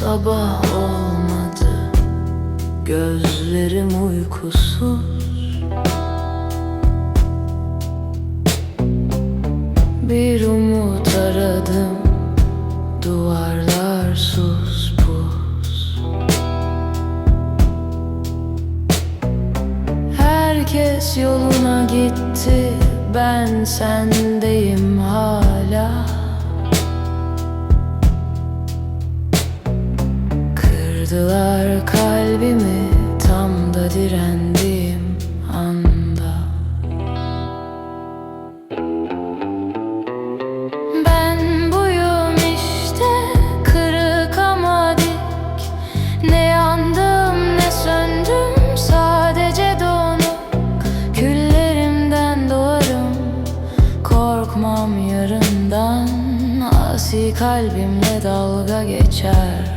sabah olmadı. Gözlerim uykusuz. Bir umut aradım. Duvarlar sus pus. Herkes yoluna gitti. Ben sendeyim Kırdılar kalbimi tam da direndiğim anda. Ben buyum işte kırık ama dik. Ne yandım ne söndüm sadece donuk. Küllerimden doğarım korkmam yarından. Asi kalbimle dalga geçer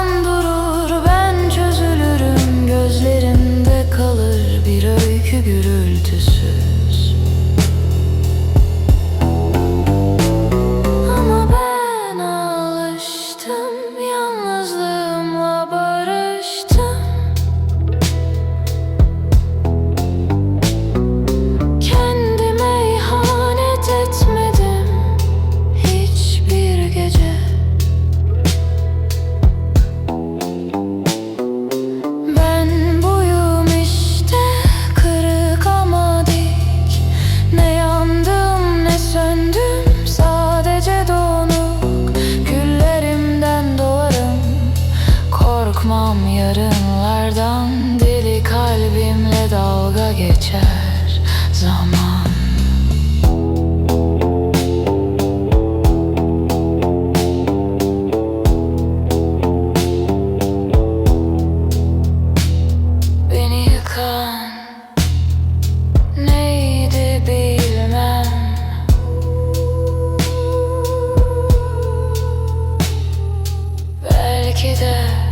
Korkmam yarınlardan Deli kalbimle dalga geçer zaman. Beni yıkan Neydi bilmem. Belki de